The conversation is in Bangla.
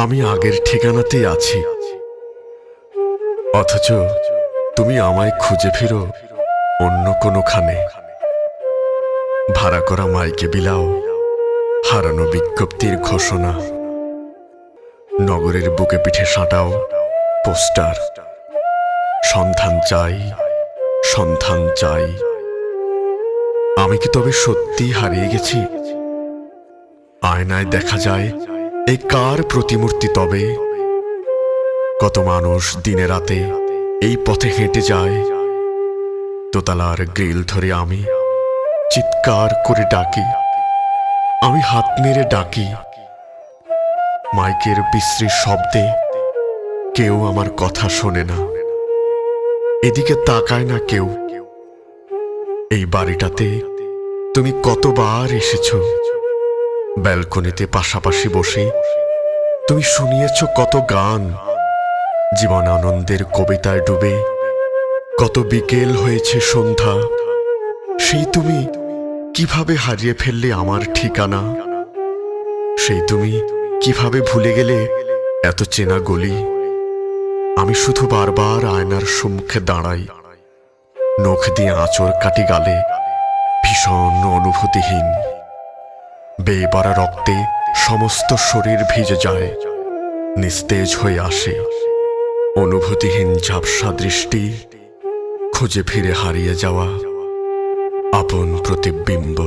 আমি আগের ঠিকানাতেই আছি। অথচ তুমি আমায় খুঁজে ফিরো অন্য কোনোখানে। ভাড়া করা মাইকে বিলাও, হারানো বিজ্ঞপ্তির ঘোষণা। নগরের বুকে পিঠে সাঁটাও, পোস্টার। সন্ধান চাই সন্ধান চাই। আমি কি তবে সত্যি হারিয়ে গেছি? আয়নায় দেখা যায় এই কার প্রতিমূর্তি তবে? কত মানুষ দিনে রাতে এই পথে হেঁটে যায়। দোতলার গ্রিল ধরে আমি চিৎকার করে ডাকি। আমি হাত নেড়ে ডাকি। মাইকের বিশ্রী শব্দে কেউ আমার কথা শোনে না। এদিকে তাকায় না কেউ। এই বাড়িটাতে তুমি কতবার এসেছ? ব্যালকনিতে পাশাপাশি বসে তুমি শুনিয়েছ কত গান। জীবন আনন্দের কবিতায় ডুবে কত বিকেল হয়েছে সন্ধ্যা। সেই তুমি কীভাবে হারিয়ে ফেললে আমার ঠিকানা? সেই তুমি কীভাবে ভুলে গেলে এত চেনা গলি? আমি শুধু বারবার আয়নার সম্মুখে দাঁড়াই। নখ দিয়ে আঁচড় কাটি গালে ভীষণ অনুভূতিহীন। বেয়ে পড়া রক্তে সমস্ত শরীর ভিজে যায়, নিস্তেজ হয়ে আসে। অনুভূতিহীন ঝাপসা দৃষ্টি খুঁজে ফিরে হারিয়ে যাওয়া আপন প্রতিবিম্ব।